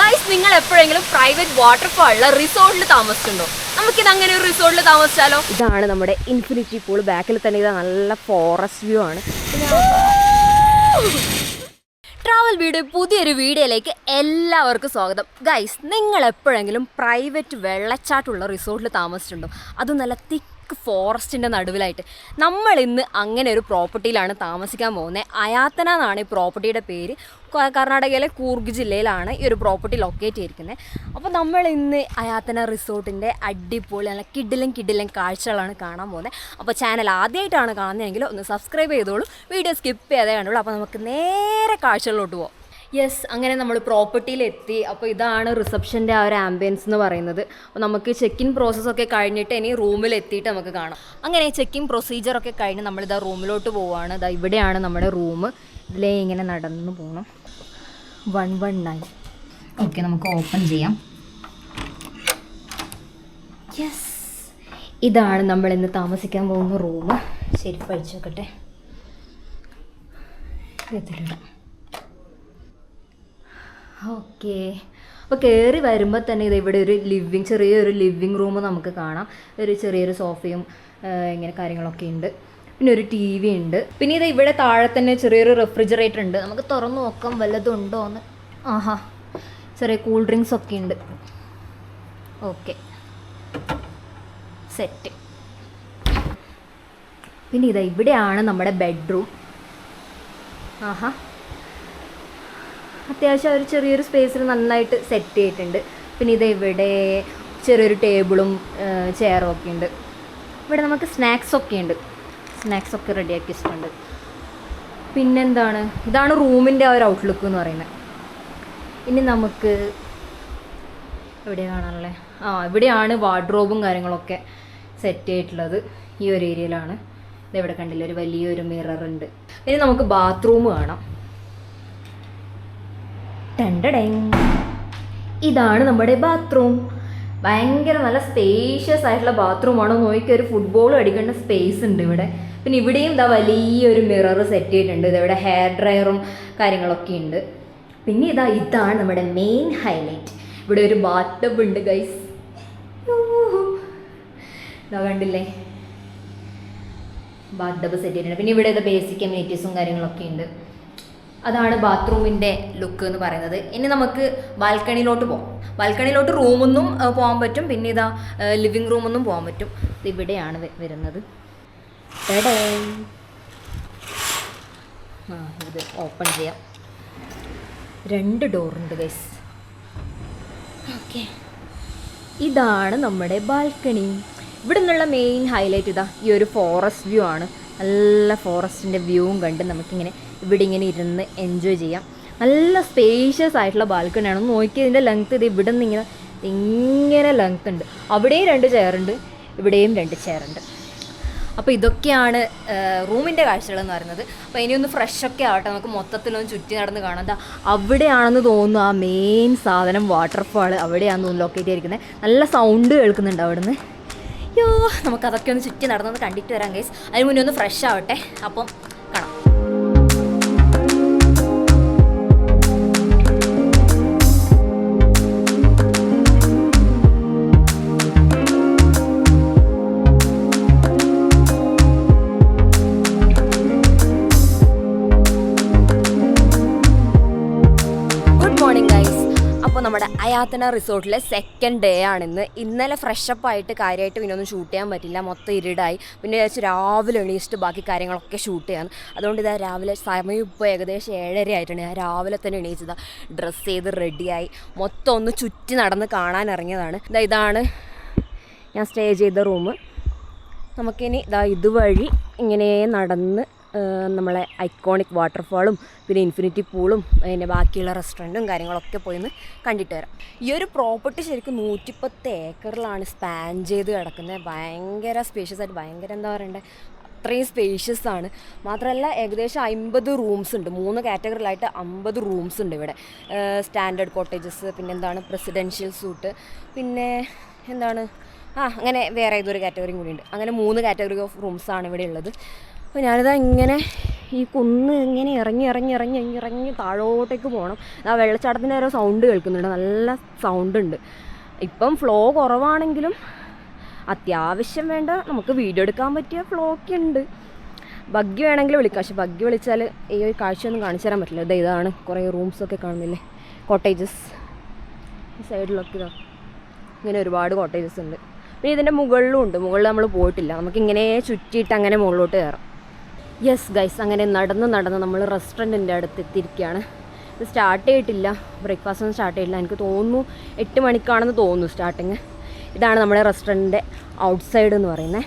Guys നിങ്ങൾ എപ്പോഴെങ്കിലും private വാട്ടർഫാളിലെ റിസോർട്ടിൽ താമസിച്ചിട്ടുണ്ടോ? നമുക്കിത് അങ്ങനെ ഒരു റിസോർട്ടിൽ താമസിച്ചാലോ? ഇതാണ് നമ്മുടെ ഇൻഫിനിറ്റി പൂൾ ബാക്കിൽ തന്നെ ഇത് നല്ല ഫോറസ്റ്റ് വ്യൂ ആണ്. ട്രാവൽ വീഡിയോ പുതിയൊരു വീഡിയോയിലേക്ക് എല്ലാവർക്കും സ്വാഗതം. ഗൈസ് നിങ്ങൾ എപ്പോഴെങ്കിലും പ്രൈവറ്റ് വെള്ളച്ചാട്ടുള്ള റിസോർട്ടിൽ താമസിച്ചിട്ടുണ്ടോ? അത് നല്ല തിക്ക് ഫോറസ്റ്റിന്റെ നടുവിലായിട്ട്. നമ്മൾ ഇന്ന് അങ്ങനെ ഒരു പ്രോപ്പർട്ടിയിലാണ് താമസിക്കാൻ പോകുന്നത്. അയാത്തന എന്നാണ് ഈ പ്രോപ്പർട്ടിയുടെ പേര്. കർണാടകയിലെ കൂർഗ് ജില്ലയിലാണ് ഈ ഒരു പ്രോപ്പർട്ടി ലൊക്കേറ്റ് ചെയ്തിരിക്കുന്നത്. അപ്പോൾ നമ്മൾ ഇന്ന് അയാത്തന റിസോർട്ടിന്റെ അടിപൊളി നല്ല കിഡിലും കിഡിലും കാഴ്ചകളാണ് കാണാൻ പോകുന്നത്. അപ്പോൾ ചാനൽ ആദ്യമായിട്ടാണ് കാണുന്നതെങ്കിൽ ഒന്ന് സബ്സ്ക്രൈബ് ചെയ്തോളൂ. വീഡിയോ സ്കിപ്പ് ചെയ്തേ കണ്ടുള്ളൂ. അപ്പോൾ നമുക്ക് നേരെ കാഴ്ചകളിലോട്ട് പോകാം യെസ് അങ്ങനെ നമ്മൾ പ്രോപ്പർട്ടിയിലെത്തി അപ്പോൾ ഇതാണ് റിസപ്ഷന്റെ ആ ഒരു ആംബിയൻസ് എന്ന് പറയുന്നത്. അപ്പോൾ നമുക്ക് ചെക്ക് ഇൻ പ്രോസസ്സൊക്കെ കഴിഞ്ഞിട്ട് ഇനി റൂമിൽ എത്തിയിട്ട് നമുക്ക് കാണാം. അങ്ങനെ ചെക്ക് ഇൻ പ്രൊസീജിയറൊക്കെ കഴിഞ്ഞ് നമ്മളിതാ റൂമിലോട്ട് പോവുകയാണ് ഇതാ ഇവിടെയാണ് നമ്മുടെ റൂം ഇതിലേ ഇങ്ങനെ നടന്നു പോകണം വൺ വൺ നയൻ ഓക്കെ നമുക്ക് ഓപ്പൺ ചെയ്യാം. യെസ് ഇതാണ് നമ്മൾ ഇന്ന് താമസിക്കാൻ പോകുന്ന റൂം ശരി പഠിച്ചു നോക്കട്ടെ. ഇതിലിടാം. ഓക്കെ. അപ്പോൾ കയറി വരുമ്പോൾ തന്നെ ഇത് ഇവിടെ ഒരു ലിവിങ് ചെറിയൊരു ലിവിങ് റൂം നമുക്ക് കാണാം. ഒരു ചെറിയൊരു സോഫയും ഇങ്ങനെ കാര്യങ്ങളൊക്കെ ഉണ്ട്. പിന്നെ ഒരു ടി വി ഉണ്ട്. പിന്നെ ഇത് ഇവിടെ താഴെ തന്നെ ചെറിയൊരു റെഫ്രിജറേറ്റർ ഉണ്ട്. നമുക്ക് തുറന്നു നോക്കാം വല്ലതും ഉണ്ടോ എന്ന്. ആഹാ. ചെറിയ കൂൾ ഡ്രിങ്ക്സ് ഒക്കെ ഉണ്ട്. ഓക്കെ. സെറ്റ്. പിന്നെ ഇതാ ഇവിടെയാണ് നമ്മുടെ ബെഡ്റൂം. ആഹാ. അത്യാവശ്യം ഒരു ചെറിയൊരു സ്പേസിൽ നന്നായിട്ട് സെറ്റ് ചെയ്തിട്ടുണ്ട്. പിന്നെ ഇത് ഇവിടെ ചെറിയൊരു ടേബിളും ചെയറും ഒക്കെ ഉണ്ട്. ഇവിടെ നമുക്ക് സ്നാക്സ് ഒക്കെ ഉണ്ട്. സ്നാക്സ് ഒക്കെ റെഡിയാക്കി വെച്ചിട്ടുണ്ട്. പിന്നെന്താണ്? ഇതാണ് റൂമിന്റെ ആ ഒരു ഔട്ട്ലുക്ക് എന്ന് പറയുന്നത്. ഇനി നമുക്ക് എവിടെ കാണാനുള്ളത് ആ ഇവിടെയാണ് വാർഡ്രോബും കാര്യങ്ങളൊക്കെ സെറ്റ് ചെയ്തിട്ടുള്ളത് ഈ ഒരു ഏരിയയിലാണ് ഇതെവിടെ കണ്ടില്ല? ഒരു വലിയൊരു മിററുണ്ട് ഇനി നമുക്ക് ബാത്റൂം കാണാം. ഇതാണ് നമ്മുടെ ബാത്റൂം. ഭയങ്കര നല്ല സ്പേഷ്യസ് ആയിട്ടുള്ള ബാത്റൂമാണ്. നോക്കി ഒരു ഫുട്ബോൾ അടിക്കേണ്ട സ്പേസ് ഉണ്ട് ഇവിടെ. പിന്നെ ഇവിടെയും ഇതാ വലിയൊരു മിറർ സെറ്റ് ചെയ്തിട്ടുണ്ട്. ഇതവിടെ ഹെയർ ഡ്രയറും കാര്യങ്ങളൊക്കെ ഉണ്ട്. പിന്നെ ഇതാ ഇതാണ് നമ്മുടെ മെയിൻ ഹൈലൈറ്റ് ഇവിടെ ഒരു ബാത്തബ് ഉണ്ട് ഗൈസ് ഇതാ കണ്ടില്ലേ? ബാത്തബ് സെറ്റ് ചെയ്തിട്ടുണ്ട്. പിന്നെ ഇവിടെ ബേസിക് അമ്യൂണിറ്റീസും കാര്യങ്ങളൊക്കെ ഉണ്ട്. അതാണ് ബാത്റൂമിന്റെ ലുക്ക് എന്ന് പറയുന്നത്. ഇനി നമുക്ക് ബാൽക്കണിയിലോട്ട് പോകാം. ബാൽക്കണിയിലോട്ട് റൂമൊന്നും പോകാൻ പറ്റും. പിന്നെ ഇതാ ലിവിങ് റൂമൊന്നും പോകാൻ പറ്റും. ഇത് ഇവിടെയാണ് വരുന്നത്. എടേ ആ ഇത് ഓപ്പൺ ചെയ്യാം. രണ്ട് ഡോറുണ്ട് ഗൈസ് ഓക്കെ. ഇതാണ് നമ്മുടെ ബാൽക്കണി. ഇവിടെ നിന്നുള്ള മെയിൻ ഹൈലൈറ്റ് ഇതാ ഈ ഒരു ഫോറസ്റ്റ് വ്യൂ ആണ്. നല്ല ഫോറസ്റ്റിന്റെ വ്യൂവും കണ്ട് നമുക്കിങ്ങനെ ഇവിടെ ഇങ്ങനെ ഇരുന്ന് എൻജോയ് ചെയ്യാം. നല്ല സ്പേഷ്യസ് ആയിട്ടുള്ള ബാൽക്കണിയാണ് നോക്കി ഇതിന്റെ ലെങ്ത് ഇത് ഇവിടെ നിന്ന് ഇങ്ങനെ ഇങ്ങനെ ലെങ്ത് ഉണ്ട്. അവിടെയും രണ്ട് ചെയറുണ്ട് ഇവിടെയും രണ്ട് ചെയറുണ്ട് അപ്പോൾ ഇതൊക്കെയാണ് റൂമിന്റെ കാഴ്ചകളെന്ന് പറയുന്നത്. അപ്പോൾ ഇനി ഒന്ന് ഫ്രഷ് ഒക്കെ ആവട്ടെ. നമുക്ക് മൊത്തത്തിലൊന്ന് ചുറ്റി നടന്ന് കാണാം. അവിടെയാണെന്ന് തോന്നുന്നു ആ മെയിൻ സാധനം വാട്ടർഫാൾ അവിടെയാണെന്ന് തോന്നുന്നു ലൊക്കേറ്റ് ചെയ്തിരിക്കുന്നത് നല്ല സൗണ്ട് കേൾക്കുന്നുണ്ട് അവിടുന്ന്. യോ നമുക്ക് അതൊക്കെ ഒന്ന് ചുറ്റി നടന്നൊന്ന് കണ്ടിട്ട് വരാം ഗൈസ് അതിന് മുന്നേ ഒന്ന് ഫ്രഷ് ആവട്ടെ. അപ്പം കാണാം. അപ്പോൾ നമ്മുടെ അയാത്തന റിസോർട്ടിലെ സെക്കൻഡ് ഡേ ആണിന്ന്. ഇന്നലെ ഫ്രഷപ്പ് ആയിട്ട് കാര്യമായിട്ട് പിന്നെ ഒന്നും ഷൂട്ട് ചെയ്യാൻ പറ്റില്ല. മൊത്തം ഇരുടായി. പിന്നെ വിചാരിച്ചു രാവിലെ എണീച്ചിട്ട് ബാക്കി കാര്യങ്ങളൊക്കെ ഷൂട്ട് ചെയ്യാൻ. അതുകൊണ്ട് ഇതാ രാവിലെ സമയം ഇപ്പോൾ ഏകദേശം ഏഴര ആയിട്ടുണ്ട്. ഞാൻ രാവിലെ തന്നെ എണീച്ചതാ. ഡ്രസ്സ് ചെയ്ത് റെഡിയായി മൊത്തം ഒന്ന് ചുറ്റി നടന്ന് കാണാൻ ഇറങ്ങിയതാണ്. ഇതാ ഇതാണ് ഞാൻ സ്റ്റേ ചെയ്ത റൂം നമുക്കിനി ഇതാ ഇതുവഴി ഇങ്ങനെ നടന്ന് നമ്മളെ ഐക്കോണിക് വാട്ടർഫാളും പിന്നെ ഇൻഫിനിറ്റി പൂളും പിന്നെ ബാക്കിയുള്ള റെസ്റ്റോറന്റും കാര്യങ്ങളൊക്കെ പോയി ഒന്ന് കണ്ടിട്ട് വരാം. ഈ ഒരു പ്രോപ്പർട്ടി ശരിക്കും നൂറ്റിപ്പത്ത് ഏക്കറിലാണ് സ്പാൻ ചെയ്ത് കിടക്കുന്നത്. ഭയങ്കര സ്പേഷ്യസ് ആയിട്ട് ഭയങ്കര എന്താ പറയണ്ടേ അത്രയും സ്പേഷ്യസ് ആണ്. മാത്രമല്ല ഏകദേശം അമ്പത് റൂംസ് ഉണ്ട്. മൂന്ന് കാറ്റഗറിയിലായിട്ട് അമ്പത് റൂംസ് ഉണ്ട് ഇവിടെ. സ്റ്റാൻഡേർഡ് കോട്ടേജസ് പിന്നെ എന്താണ് പ്രസിഡൻഷ്യൽ സൂട്ട് പിന്നെ എന്താണ് ആ അങ്ങനെ വേറെ ഏതൊരു കാറ്റഗറിയും കൂടി ഉണ്ട്. അങ്ങനെ മൂന്ന് കാറ്റഗറി ഓഫ് റൂംസാണ് ഇവിടെ ഉള്ളത്. അപ്പോൾ ഞാനിതാ ഇങ്ങനെ ഈ കുന്ന് ഇങ്ങനെ ഇറങ്ങി ഇറങ്ങി ഇറങ്ങി ഇറങ്ങി ഇറങ്ങി താഴോട്ടേക്ക് പോകണം ആ വെള്ളച്ചാട്ടത്തിന്റെ ഓരോ സൗണ്ട് കേൾക്കുന്നുണ്ട്. നല്ല സൗണ്ട് ഉണ്ട്. ഇപ്പം ഫ്ലോ കുറവാണെങ്കിലും അത്യാവശ്യം വേണ്ട നമുക്ക് വീഡിയോ എടുക്കാൻ പറ്റിയ ഫ്ലോ ഒക്കെ ഉണ്ട്. ബഗ്ഗി വേണമെങ്കിൽ വിളിക്കാം. പക്ഷെ ബഗ്ഗി വിളിച്ചാൽ ഈ ഒരു കാഴ്ചയൊന്നും കാണിച്ചു തരാൻ പറ്റില്ല. ഇത് ഇതാണ് കുറേ റൂംസൊക്കെ കാണുന്നില്ലേ? കോട്ടേജസ് ഈ സൈഡിലൊക്കെ ഇതാ ഇങ്ങനെ ഒരുപാട് കോട്ടേജസ് ഉണ്ട്. പിന്നെ ഇതിന്റെ മുകളിലും ഉണ്ട്. മുകളിൽ നമ്മൾ പോയിട്ടില്ല. നമുക്കിങ്ങനെ ചുറ്റിയിട്ട് അങ്ങനെ മുകളിലോട്ട് കയറാം. യെസ് ഗൈസ് അങ്ങനെ നടന്ന് നടന്ന് നമ്മൾ റെസ്റ്റോറന്റിന്റെ അടുത്ത് എത്തിയിരിക്കുകയാണ് ഇത് സ്റ്റാർട്ട് ചെയ്തിട്ടില്ല. ബ്രേക്ക്ഫാസ്റ്റ് ഒന്നും സ്റ്റാർട്ട് ചെയ്തില്ല എനിക്ക് തോന്നുന്നു എട്ട് മണിക്കാണെന്ന് തോന്നുന്നു സ്റ്റാർട്ടിങ് ഇതാണ് നമ്മുടെ റെസ്റ്റോറന്റിന്റെ ഔട്ട്സൈഡ് എന്ന് പറയുന്നത്.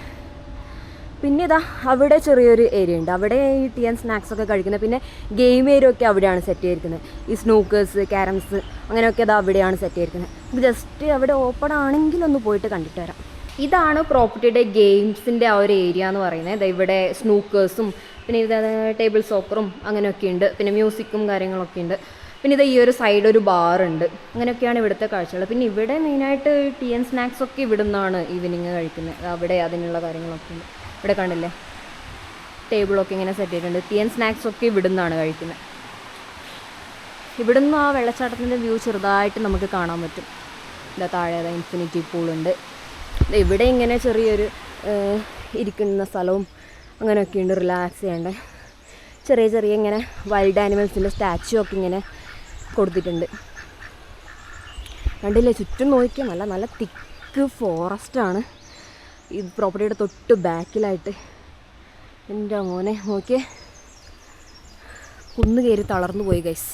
പിന്നെ ഇതാ അവിടെ ചെറിയൊരു ഏരിയ ഉണ്ട്. അവിടെ ഈ ടീ ആൻഡ് സ്നാക്സ് ഒക്കെ കഴിക്കുന്നത്. പിന്നെ ഗെയിം ഏരിയ ഒക്കെ അവിടെയാണ് സെറ്റ് ചെയ്തിരിക്കുന്നത്. ഈ സ്നൂക്കേഴ്സ് ക്യാരംസ് അങ്ങനെയൊക്കെ ഇതാ അവിടെയാണ് സെറ്റ് ചെയ്തിരിക്കുന്നത്. ജസ്റ്റ് അവിടെ ഓപ്പൺ ആണെങ്കിൽ ഒന്ന് പോയിട്ട് കണ്ടിട്ട് വരാം. ഇതാണ് പ്രോപ്പർട്ടിയുടെ ഗെയിംസിന്റെ ആ ഒരു ഏരിയ എന്ന് പറയുന്നത്. ഇവിടെ സ്നൂക്കേഴ്സും പിന്നെ ഇത് ടേബിൾ സോക്കറും അങ്ങനെയൊക്കെ ഉണ്ട്. പിന്നെ മ്യൂസിക്കും കാര്യങ്ങളൊക്കെ ഉണ്ട്. പിന്നെ ഇത് ഈ ഒരു സൈഡ് ഒരു ബാർ ഉണ്ട്. അങ്ങനെയൊക്കെയാണ് ഇവിടുത്തെ കാഴ്ചകൾ പിന്നെ ഇവിടെ മെയിനായിട്ട് ടീ ആൻഡ് സ്നാക്സ് ഒക്കെ ഇവിടെ നിന്നാണ് ഈവനിങ് കഴിക്കുന്നത്. അവിടെ അതിനുള്ള കാര്യങ്ങളൊക്കെ ഉണ്ട്. ഇവിടെ കണ്ടില്ലേ? ടേബിളൊക്കെ ഇങ്ങനെ സെറ്റ് ചെയ്തിട്ടുണ്ട്. ടീ ആൻഡ് സ്നാക്സ് ഒക്കെ ഇവിടെ നിന്നാണ് കഴിക്കുന്നത്. ഇവിടുന്ന് ആ വെള്ളച്ചാട്ടത്തിന്റെ വ്യൂ ചെറുതായിട്ട് നമുക്ക് കാണാൻ പറ്റും. ഇതാ താഴെ ഇൻഫിനിറ്റി പൂളുണ്ട് ഇവിടെ ഇങ്ങനെ ചെറിയൊരു ഇരിക്കുന്ന സ്ഥലവും അങ്ങനെയൊക്കെ ഉണ്ട് റിലാക്സ് ചെയ്യേണ്ട. ചെറിയ ചെറിയ ഇങ്ങനെ വൈൽഡ് ആനിമൽസിന്റെ സ്റ്റാച്ചു ഒക്കെ ഇങ്ങനെ കൊടുത്തിട്ടുണ്ട്. കണ്ടില്ലേ? ചുറ്റും നോക്കിയാൽ നല്ല നല്ല തിക്ക് ഫോറസ്റ്റാണ് ഈ പ്രോപ്പർട്ടിയുടെ തൊട്ട് ബാക്കിലായിട്ട് എന്റെ മോനെ നോക്കിയേ. കുന്നു കയറി തളർന്നു പോയി ഗൈസ്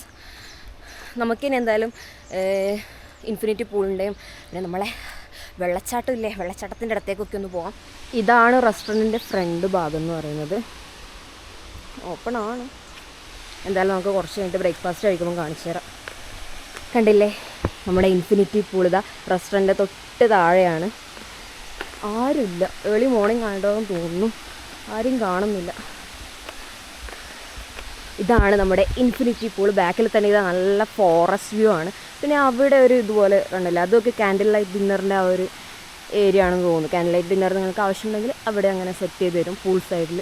നമുക്കിനി എന്തായാലും ഇൻഫിനിറ്റി പൂളിന്റെയും പിന്നെ നമ്മളെ വെള്ളച്ചാട്ടം ഇല്ലേ വെള്ളച്ചാട്ടത്തിന്റെ അടുത്തേക്കൊക്കെ ഒന്ന് പോകാം ഇതാണ് റെസ്റ്റോറന്റിന്റെ ഫ്രണ്ട് ഭാഗം എന്ന് പറയുന്നത്. ഓപ്പൺ ആണ്. എന്തായാലും നമുക്ക് കുറച്ച് കഴിഞ്ഞിട്ട് ബ്രേക്ക്ഫാസ്റ്റ് കഴിക്കുമ്പോൾ കാണിച്ചു തരാം. കണ്ടില്ലേ? നമ്മുടെ ഇൻഫിനിറ്റി പൂൾ ഇതാ. റെസ്റ്റോറന്റ് തൊട്ട് താഴെയാണ്. ആരുമില്ല. ഏർലി മോർണിംഗ് ആണെന്ന് തോന്നുന്നു. ആരും കാണുന്നില്ല. ഇതാണ് നമ്മുടെ ഇൻഫിനിറ്റി പൂൾ ബാക്കിൽ തന്നെ ഇത് നല്ല ഫോറസ്റ്റ് വ്യൂ ആണ്. പിന്നെ അവിടെ ഒരു ഇതുപോലെ ഉണ്ടല്ലോ. അതൊക്കെ ക്യാൻഡിൽ ലൈറ്റ് ഡിന്നറിന്റെ ആ ഒരു ഏരിയ ആണെന്ന് തോന്നുന്നു. ക്യാൻഡിൽ ലൈറ്റ് ഡിന്നർ നിങ്ങൾക്ക് ആവശ്യമുണ്ടെങ്കിൽ അവിടെ അങ്ങനെ സെറ്റ് ചെയ്ത് തരും പൂൾ സൈഡിൽ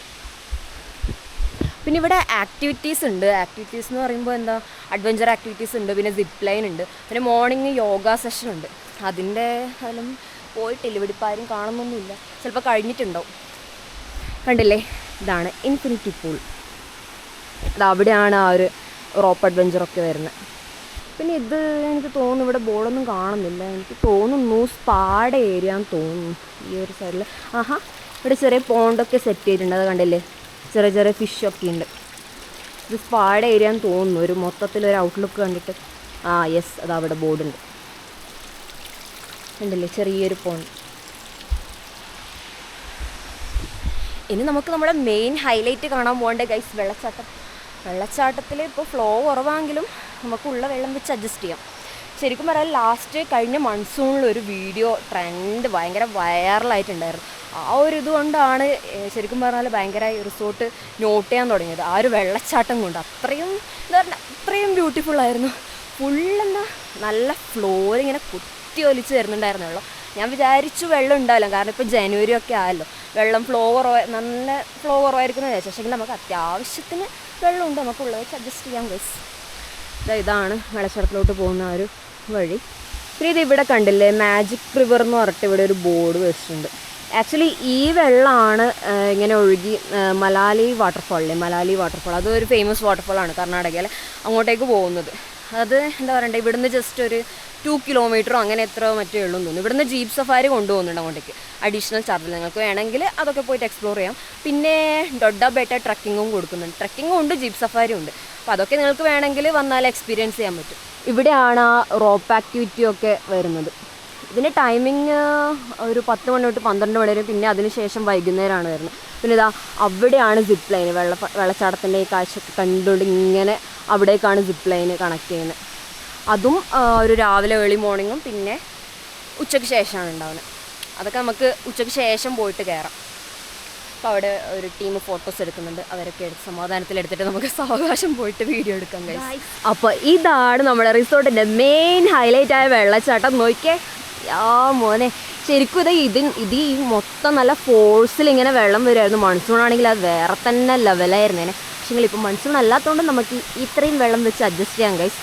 പിന്നെ ഇവിടെ ആക്ടിവിറ്റീസ് ഉണ്ട്. ആക്ടിവിറ്റീസ് എന്ന് പറയുമ്പോൾ എന്താ? അഡ്വഞ്ചർ ആക്ടിവിറ്റീസ് ഉണ്ട്. പിന്നെ സിപ്പ് ലൈൻ ഉണ്ട്. പിന്നെ മോർണിംഗ് യോഗ സെഷൻ ഉണ്ട്. അതിന്റെ അതിലും പോയിട്ടില്ല. ഇവിടെ ഇപ്പം ആരും കാണുന്നൊന്നുമില്ല. ചിലപ്പോൾ കഴിഞ്ഞിട്ടുണ്ടാവും. കണ്ടില്ലേ? ഇതാണ് ഇൻഫിനിറ്റി പൂൾ അവിടെയാണ് ആ ഒരു റോപ്പ് അഡ്വഞ്ചറൊക്കെ വരുന്നത്. പിന്നെ ഇത് എനിക്ക് തോന്നുന്നു ഇവിടെ ബോർഡൊന്നും കാണുന്നില്ല. എനിക്ക് തോന്നുന്നു സ്പാഡ് ഏരിയ എന്ന് തോന്നുന്നു. ഈ ഒരു സൈഡിൽ ആഹാ ഇവിടെ ചെറിയ പോണ്ടൊക്കെ സെറ്റ് ചെയ്തിട്ടുണ്ട്. അത് കണ്ടില്ലേ? ചെറിയ ചെറിയ ഫിഷൊക്കെ ഉണ്ട്. ഇത് സ്പാഡ് ഏരിയ എന്ന് തോന്നുന്നു. ഒരു മൊത്തത്തിലൊരു ഔട്ട്ലുക്ക് കണ്ടിട്ട്. ആ യെസ് അത് അവിടെ ബോർഡുണ്ട്. ഉണ്ടല്ലേ ചെറിയൊരു പോണ്ട് ഇനി നമുക്ക് നമ്മുടെ മെയിൻ ഹൈലൈറ്റ് കാണാൻ പോകേണ്ട ഗൈസ് വെള്ളച്ചാട്ടം. വെള്ളച്ചാട്ടത്തിൽ ഇപ്പോൾ ഫ്ലോ കുറവാണെങ്കിലും നമുക്കുള്ള വെള്ളം വെച്ച് അഡ്ജസ്റ്റ് ചെയ്യാം. ശരിക്കും പറയാൻ ലാസ്റ്റ് കഴിഞ്ഞ മൺസൂണിൽ ഒരു വീഡിയോ ട്രെൻഡ് ഭയങ്കര വൈറലായിട്ടുണ്ടായിരുന്നു ആ ഒരു ഇതുകൊണ്ടാണ് ശരിക്കും പറഞ്ഞാൽ ഭയങ്കര റിസോർട്ട് നോട്ട് ചെയ്യാൻ തുടങ്ങിയത്. ആ ഒരു വെള്ളച്ചാട്ടം കൊണ്ട് അത്രയും എന്താ പറയുക അത്രയും ബ്യൂട്ടിഫുൾ ആയിരുന്നു. ഫുള്ളെന്താ നല്ല ഫ്ലോർ ഇങ്ങനെ കുത്തി ഒലിച്ച് വരുന്നുണ്ടായിരുന്നു വെള്ളം ഞാൻ വിചാരിച്ചു വെള്ളം ഉണ്ടാവില്ല കാരണം ഇപ്പോൾ ജനുവരി ഒക്കെ ആയല്ലോ. വെള്ളം ഫ്ലോ കുറവ് നല്ല ഫ്ലോ കുറവായിരിക്കും വിചാരിച്ചു. പക്ഷേ നമുക്ക് അത്യാവശ്യത്തിന് വെള്ളമുണ്ട്. നമുക്കുള്ളത് വെച്ച് അഡ്ജസ്റ്റ് ചെയ്യാം ഗൈസ് ഇതാ ഇതാണ് വെള്ളച്ചാട്ടത്തിലോട്ട് പോകുന്ന ആ ഒരു വഴി. പിന്നെ ഇത് ഇവിടെ കണ്ടില്ലേ മാജിക് റിവർ എന്ന് പറഞ്ഞിട്ട് ഇവിടെ ഒരു ബോർഡ് വെച്ചിട്ടുണ്ട്. ആക്ച്വലി ഈ വെള്ളമാണ് ഇങ്ങനെ ഒഴുകി മലാലി വാട്ടർഫാളിലെ മലാലി വാട്ടർഫാൾ അതൊരു ഫേമസ് വാട്ടർഫാളാണ് കർണാടകയിലെ അങ്ങോട്ടേക്ക് പോകുന്നത്. അത് എന്താ പറയണ്ടേ ഇവിടുന്ന് ജസ്റ്റ് ഒരു ടു കിലോമീറ്ററോ അങ്ങനെ എത്രയോ മറ്റേ ഉള്ളൂ തോന്നുന്നു. ഇവിടുന്ന് ജീപ്പ് സഫാരി കൊണ്ടുപോകുന്നുണ്ട് അങ്ങോട്ടേക്ക്. അഡീഷണൽ ചാർജ് നിങ്ങൾക്ക് വേണമെങ്കിൽ അതൊക്കെ പോയിട്ട് എക്സ്പ്ലോർ ചെയ്യാം. പിന്നെ ഡൊഡ ബേട്ട ട്രക്കിങ്ങും കൊടുക്കുന്നുണ്ട്. ട്രക്കിങ്ങും ഉണ്ട് ജീപ്പ് സഫാരിയും ഉണ്ട്. അപ്പോൾ അതൊക്കെ നിങ്ങൾക്ക് വേണമെങ്കിൽ വന്നാൽ എക്സ്പീരിയൻസ് ചെയ്യാൻ പറ്റും. ഇവിടെയാണ് ആ റോപ്പ് ആക്ടിവിറ്റി ഒക്കെ വരുന്നത്. ഇതിന്റെ ടൈമിങ് ഒരു പത്ത് മണി തൊട്ട് പന്ത്രണ്ട് മണി വരെ പിന്നെ അതിന് ശേഷം വൈകുന്നേരമാണ് വരുന്നത്. പിന്നെ ഇതാ അവിടെയാണ് സിപ്പ് ലൈന് വെള്ള വെള്ളച്ചാട്ടത്തിന്റെ ഈ കാഴ്ച കണ്ടുകൊണ്ട് ഇങ്ങനെ അവിടേക്കാണ് സിപ്പ് ലൈന് കണക്ട് ചെയ്യുന്നത്. അതും ഒരു രാവിലെ ഏർലി മോർണിംഗും പിന്നെ ഉച്ചയ്ക്ക് ശേഷമാണ് ഉണ്ടാവുന്നത്. അതൊക്കെ നമുക്ക് ഉച്ചയ്ക്ക് ശേഷം പോയിട്ട് കയറാം അപ്പോൾ അവിടെ ഒരു ടീം ഫോട്ടോസ് എടുക്കുന്നുണ്ട്. അവരൊക്കെ എടുത്ത് സമാധാനത്തിൽ എടുത്തിട്ട് നമുക്ക് സാവകാശം പോയിട്ട് വീഡിയോ എടുക്കാം കഴിയും അപ്പോൾ ഇതാണ് നമ്മുടെ റിസോർട്ടിന്റെ മെയിൻ ഹൈലൈറ്റ് ആയ വെള്ളച്ചാട്ടം. നോക്കിയേ. ആ മോനെ. ശരിക്കും ഇത് ഇതിൽ ഇത് ഈ മൊത്തം നല്ല ഫോഴ്സിൽ ഇങ്ങനെ വെള്ളം വരുമായിരുന്നു മൺസൂൺ ആണെങ്കിൽ അത് വേറെ തന്നെ ലെവലായിരുന്നേനെ പക്ഷേ ഇപ്പോൾ മൺസൂൺ അല്ലാത്തതുകൊണ്ട് നമുക്ക് ഇത്രയും വെള്ളം വെച്ച് അഡ്ജസ്റ്റ് ചെയ്യാൻ ഗൈസ്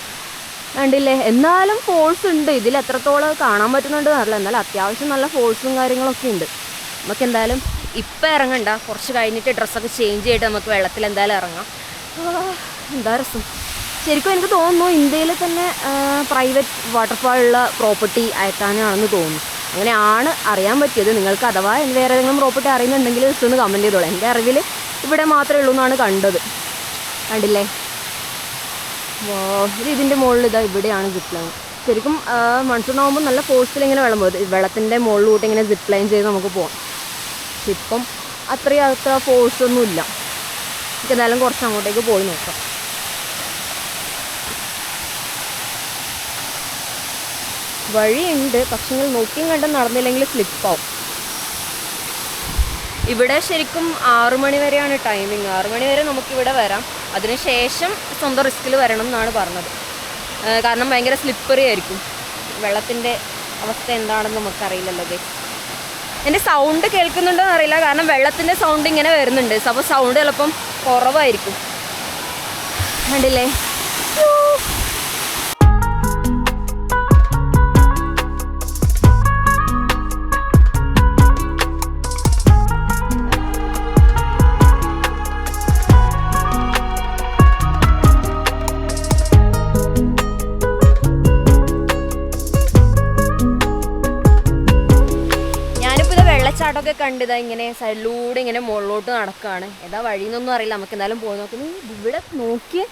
കണ്ടില്ലേ? എന്നാലും ഫോഴ്സ് ഉണ്ട്. ഇതിൽ എത്രത്തോളം കാണാൻ പറ്റുന്നുണ്ട് അറിയില്ല എന്നാലും അത്യാവശ്യം നല്ല ഫോഴ്സും കാര്യങ്ങളൊക്കെ ഉണ്ട്. നമുക്ക് എന്തായാലും ഇപ്പം ഇറങ്ങണ്ട. കുറച്ച് കഴിഞ്ഞിട്ട് ഡ്രസ്സൊക്കെ ചേഞ്ച് ചെയ്തിട്ട് നമുക്ക് വെള്ളത്തിൽ എന്തായാലും ഇറങ്ങാം. എന്താ രസം. ശരിക്കും എനിക്ക് തോന്നുന്നു ഇന്ത്യയിൽ തന്നെ പ്രൈവറ്റ് വാട്ടർഫാളുള്ള പ്രോപ്പർട്ടി അയക്കാനാണെന്ന് തോന്നുന്നു. അങ്ങനെയാണ് അറിയാൻ പറ്റിയത്. നിങ്ങൾക്ക് അഥവാ വേറെ ഏതെങ്കിലും പ്രോപ്പർട്ടി അറിയുന്നുണ്ടെങ്കിൽ ജസ്റ്റ് ഒന്ന് കമന്റ് ചെയ്തോളൂ. എന്റെ അറിവിൽ ഇവിടെ മാത്രമേ ഉള്ളൂ എന്നാണ് കണ്ടത്. കണ്ടില്ലേ? ഇത് ഇതിന്റെ മുകളിൽ ഇതാ ഇവിടെയാണ് സിപ്പ് ലൈൻ ശരിക്കും മൺസൂൺ ആകുമ്പോൾ നല്ല ഫോഴ്സിൽ ഇങ്ങനെ വെള്ളം പോകും വെള്ളത്തിന്റെ മുകളിലൂട്ട് ഇങ്ങനെ സിപ്പ് ലൈൻ ചെയ്ത് നമുക്ക് പോകാം പക്ഷെ ഇപ്പം അത്രയും അത്ര ഫോഴ്സ് ഒന്നും ഇല്ല. നമുക്ക് എന്തായാലും കുറച്ച് അങ്ങോട്ടേക്ക് പോയി നോക്കാം. വഴിയുണ്ട് പക്ഷെങ്കിൽ നോക്കിയും കണ്ടും നടന്നില്ലെങ്കിൽ സ്ലിപ്പാവും ഇവിടെ ശരിക്കും ആറു മണി വരെയാണ് ടൈമിങ് ആറു മണി വരെ നമുക്കിവിടെ വരാം. അതിനുശേഷം സ്വന്തം റിസ്കിൽ വരണം എന്നാണ് പറഞ്ഞത്. കാരണം ഭയങ്കര സ്ലിപ്പറി ആയിരിക്കും. വെള്ളത്തിന്റെ അവസ്ഥ എന്താണെന്ന് നമുക്കറിയില്ലല്ലോ ഗൈസ് എന്റെ സൗണ്ട് കേൾക്കുന്നുണ്ടോ എന്നറിയില്ല കാരണം വെള്ളത്തിന്റെ സൗണ്ട് ഇങ്ങനെ വരുന്നുണ്ട്. അപ്പോൾ സൗണ്ട് ചിലപ്പം കുറവായിരിക്കും. കണ്ടില്ലേ? വെള്ളച്ചാട്ടമൊക്കെ കണ്ടിതാ ഇങ്ങനെ സൈഡിലൂടെ ഇങ്ങനെ മുകളിലോട്ട് നടക്കുകയാണ് ഏതാ വഴിന്നൊന്നും അറിയില്ല. നമുക്ക് എന്തായാലും പോയി നോക്കുന്നു ഇവിടെ നോക്കിയേ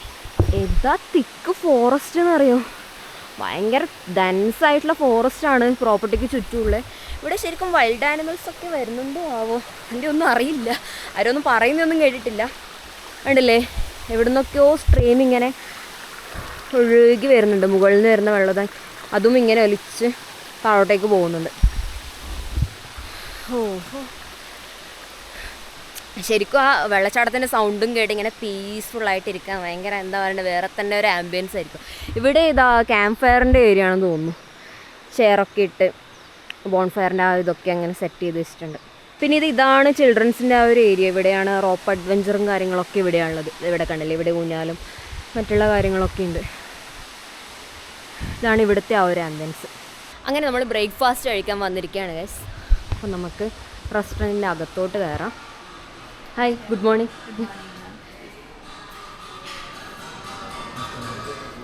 ഏതാ തിക്ക് ഫോറസ്റ്റ് എന്നറിയോ? ഭയങ്കര ഡെൻസ് ആയിട്ടുള്ള ഫോറസ്റ്റ് ആണ് പ്രോപ്പർട്ടിക്ക് ചുറ്റുമുള്ളത് ഇവിടെ ശരിക്കും വൈൽഡ് ആനിമൽസ് ഒക്കെ വരുന്നുണ്ടോ ആവോ? എന്റെ ഒന്നും അറിയില്ല. ആരൊന്നും പറയുന്നൊന്നും കേട്ടിട്ടില്ല. ഉണ്ടല്ലേ എവിടെ നിന്നൊക്കെയോ സ്ട്രീം ഇങ്ങനെ ഒഴുകി വരുന്നുണ്ട്. മുകളിൽ നിന്ന് വരുന്ന വെള്ളം അതും ഇങ്ങനെ ഒലിച്ച് താഴോട്ടേക്ക് പോകുന്നുണ്ട്. ശരിക്കും ആ വെള്ളച്ചാട്ടത്തിന്റെ സൗണ്ടും കേട്ട് ഇങ്ങനെ പീസ്ഫുൾ ആയിട്ട് ഇരിക്കാൻ ഭയങ്കര എന്താ പറയുക വേറെ തന്നെ ഒരു ആംബിയൻസ് ആയിരിക്കും. ഇവിടെ ഇതാ ക്യാമ്പ് ഫയറിന്റെ ഏരിയ ആണെന്ന് തോന്നുന്നു. ചെയറൊക്കെ ഇട്ട് ബോൺ ഫയറിന്റെ ആ ഇതൊക്കെ അങ്ങനെ സെറ്റ് ചെയ്ത് വെച്ചിട്ടുണ്ട്. പിന്നെ ഇത് ഇതാണ് ചിൽഡ്രൻസിന്റെ ആ ഒരു ഏരിയ ഇവിടെയാണ് റോപ്പ് അഡ്വഞ്ചറും കാര്യങ്ങളൊക്കെ ഇവിടെയാണുള്ളത്. ഇവിടെ കണ്ടില്ലേ ഇവിടെ ഊഞ്ഞാലും മറ്റുള്ള കാര്യങ്ങളൊക്കെ ഉണ്ട്. ഇതാണ് ഇവിടുത്തെ ആ ഒരു ആംബിയൻസ് അങ്ങനെ നമ്മൾ ബ്രേക്ക്ഫാസ്റ്റ് കഴിക്കാൻ വന്നിരിക്കുകയാണ് ഗൈസ് അപ്പോൾ നമുക്ക് റെസ്റ്റോറന്റിന്റെ അകത്തോട്ട് കയറാം. Hi good morning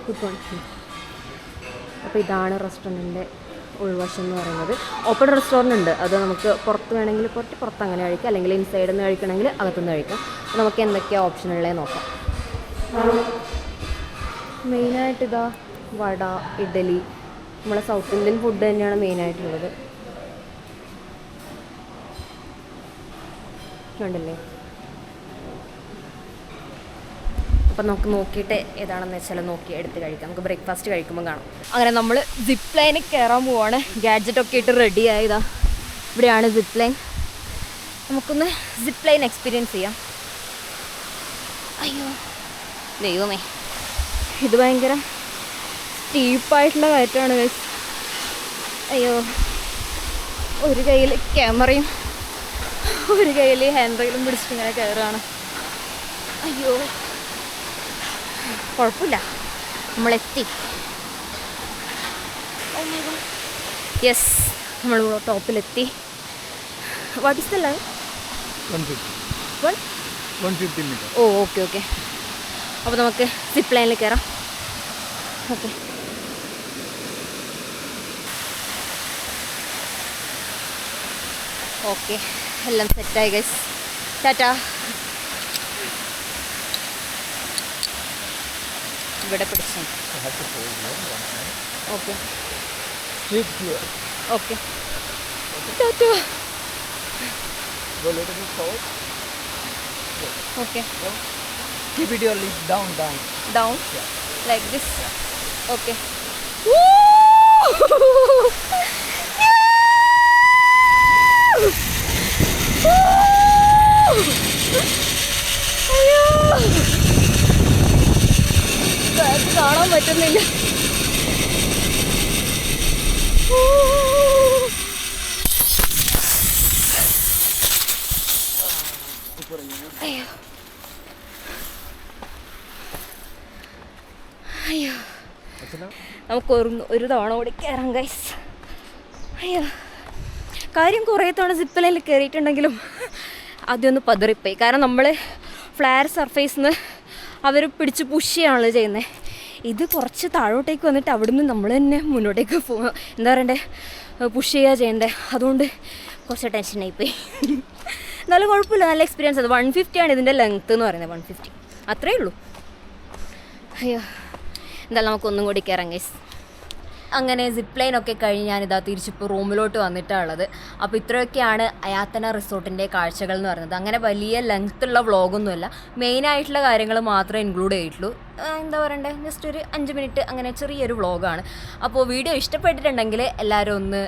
good morning അപ്പോൾ ഇതാണ് റെസ്റ്റോറന്റിന്റെ ഉൾവശം എന്ന് പറയുന്നത്. ഓപ്പൺ റെസ്റ്റോറന്റ് ഉണ്ട്. അത് നമുക്ക് പുറത്ത് വേണമെങ്കിൽ പുറത്ത് പുറത്ത് അങ്ങനെ കഴിക്കാം. അല്ലെങ്കിൽ ഇൻസൈഡിൽ നിന്ന് കഴിക്കണമെങ്കിൽ അകത്തുനിന്ന് കഴിക്കാം. നമുക്ക് എന്തൊക്കെയാണ് ഓപ്ഷനുള്ളത് നോക്കാം. മെയിനായിട്ട് ഇതാ വട ഇഡലി. നമ്മളെ സൗത്ത് ഇന്ത്യൻ ഫുഡ് തന്നെയാണ് മെയിനായിട്ടുള്ളത് ഉണ്ടല്ലേ? അപ്പം നമുക്ക് നോക്കിയിട്ട് ഏതാണെന്ന് വെച്ചാൽ നോക്കി എടുത്ത് കഴിക്കാം. നമുക്ക് ബ്രേക്ക്ഫാസ്റ്റ് കഴിക്കുമ്പോൾ കാണാം. അങ്ങനെ നമ്മൾ സിപ്പ് ലൈനിൽ കയറാൻ പോവാണ്. ഗാഡ്ജറ്റ് ഒക്കെ ഇട്ട് റെഡി ആയതാ ഇവിടെയാണ് സിപ്പ് ലൈൻ നമുക്കൊന്ന് സിപ്പ് ലൈൻ എക്സ്പീരിയൻസ് ചെയ്യാം. അയ്യോ ദൈവമേ. ഇത് ഭയങ്കര സ്റ്റീപ്പായിട്ടുള്ള കയറ്റമാണ്. അയ്യോ ഒരു കയ്യിൽ ക്യാമറയും ഒരു കയ്യിൽ ഹാൻഡ് റെയിലും പിടിച്ചിട്ട് ഇങ്ങനെ കയറുകയാണ് അയ്യോ. കുഴപ്പമില്ല നമ്മളെത്തി. യെസ് നമ്മൾ ടോപ്പിലെത്തി. What is the line 150 one 150 meter. Oh okay okay അപ്പോൾ നമുക്ക് സിപ്പ് ലൈനിൽ കയറാം ഓക്കെ ഓക്കെ എല്ലാം സെറ്റായി ഗൈസ് ടാറ്റാ ഇവിടെ പിടിച്ചു I have to hold here one hand okay straight here okay tata go a little bit forward okay keep it your lips down down down like this okay പോകാൻ പറ്റുന്നില്ല. അയ്യോ. നമുക്ക് ഒരു ഒരു തവണ കൂടി കയറാം കൈസ് അയ്യോ. കാര്യം കുറേ തവണ സിപ്പ് ലൈനിൽ കയറിയിട്ടുണ്ടെങ്കിലും ആദ്യമൊന്ന് പതറിപ്പോയി. കാരണം നമ്മൾ ഫ്ലയർ സർഫേസിൽ നിന്ന് അവർ പിടിച്ച് പുഷ് ചെയ്യാണല്ലോ ചെയ്യുന്നത് ഇത് കുറച്ച് താഴോട്ടേക്ക് വന്നിട്ട് അവിടുന്ന് നമ്മൾ തന്നെ മുന്നോട്ടേക്ക് പോ എന്താ പറയണ്ടേ? പുഷ് ചെയ്യുക ചെയ്യണ്ടേ? അതുകൊണ്ട് കുറച്ച് ടെൻഷനായിപ്പോയി നല്ല കുഴപ്പമില്ല. നല്ല എക്സ്പീരിയൻസ് അത്. വൺ ഫിഫ്റ്റി ആണ് ഇതിന്റെ ലെങ്ത്ത് എന്ന് പറയുന്നത് വൺ ഫിഫ്റ്റി അത്രയേ ഉള്ളൂ. അയ്യോ. എന്തായാലും നമുക്കൊന്നും കൂടി കയറാം ഗൈസ് അങ്ങനെ സിപ്പ് ലൈൻ ഒക്കെ കഴിഞ്ഞ് ഞാനിതാ തിരിച്ചിപ്പോൾ റൂമിലോട്ട് വന്നിട്ടുള്ളത്. അപ്പോൾ ഇത്രയൊക്കെയാണ് അയാത്തന റിസോർട്ടിന്റെ കാഴ്ചകൾ എന്ന് പറയുന്നത്. അങ്ങനെ വലിയ ലെങ്ത് ഉള്ള വ്ളോഗൊന്നുമല്ല മെയിനായിട്ടുള്ള കാര്യങ്ങൾ മാത്രമേ ഇൻക്ലൂഡ് ചെയ്തിട്ടുള്ളൂ. എന്താ പറയണ്ടേ? ജസ്റ്റ് ഒരു അഞ്ച് മിനിറ്റ് അങ്ങനെ ചെറിയൊരു വ്ളോഗാണ് അപ്പോൾ വീഡിയോ ഇഷ്ടപ്പെട്ടിട്ടുണ്ടെങ്കിൽ എല്ലാവരും ഒന്ന്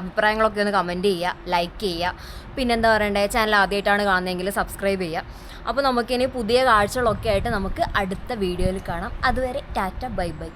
അഭിപ്രായങ്ങളൊക്കെ ഒന്ന് കമന്റ് ചെയ്യുക ലൈക്ക് ചെയ്യുക. പിന്നെന്താ പറയണ്ടേ? ചാനൽ ആദ്യമായിട്ടാണ് കാണുന്നതെങ്കിൽ സബ്സ്ക്രൈബ് ചെയ്യുക. അപ്പോൾ നമുക്കിനി പുതിയ കാഴ്ചകളൊക്കെ ആയിട്ട് നമുക്ക് അടുത്ത വീഡിയോയിൽ കാണാം. അതുവരെ ടാറ്റ ബൈ ബൈ.